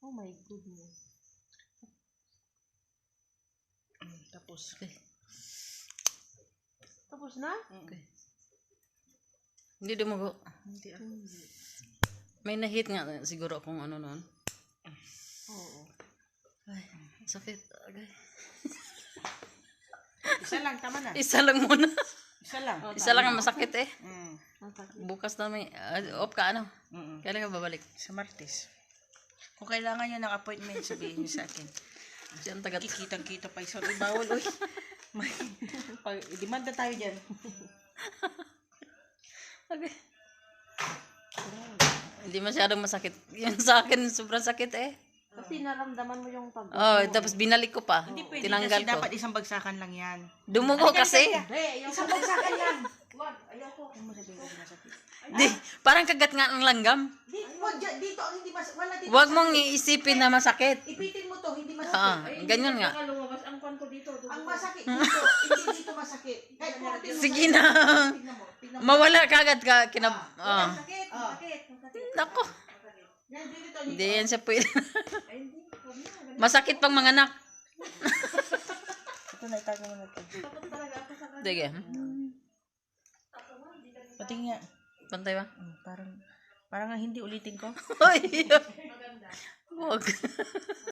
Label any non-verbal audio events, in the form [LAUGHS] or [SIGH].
Oh my goodness. Mm, Tapos. Okay. Tapos na? Okay. Hindi dumugo. Hindi ah. May nahit nga siguro kung ano noon. Oo. Ay, sakit. Okay. [LAUGHS] Isa lang, tama na. Isa lang muna. Isa lang. Isa lang ang masakit eh. Mm. Bukas na may, uh, off ka ano? Mm-mm. Kailan ka babalik? Sa Martes. Kung kailangan niyo ng appointment, sabihin niyo sa akin. Diyan tagat. Kikitang-kita pa isa. Uy, bawal, uy. [LAUGHS] May, pag, demanda tayo dyan. [LAUGHS] Okay. Hindi masyadong masakit. Yan sa akin, sobrang sakit eh. Kasi naramdaman mo yung pag... Oh, tapos binalik ko pa. Hindi pwede Tinanggal kasi ko. dapat isang bagsakan lang yan. Dumugo kasi. Yung Isang bagsakan lang. Wag, ayoko. Ano mo sabihin ko masakit? Di, parang kagat nga ng langgam. Dyan, dito, ang hindi mas, wala dito. Huwag mong iisipin na masakit. Ipitin mo to, hindi masakit. Ah, ganyan nga. Baka lumabas ang kwan ko dito. Ang masakit [LAUGHS] dito, hindi dito masakit. Kahit kurutin mo. Sige na. Tignan mo, tignan mo. Mawala kagad ka kinab... Ah. Sakit, sakit. Nako. Yan, dito, dito. Hindi yan siya pwede. Masakit pang mga anak. Ito na, itago mo na ito. Sige. Pati nga. Pantay ba? Mm, parang, parang nga hindi ulitin ko. [LAUGHS] Uy. Huwag. [LAUGHS]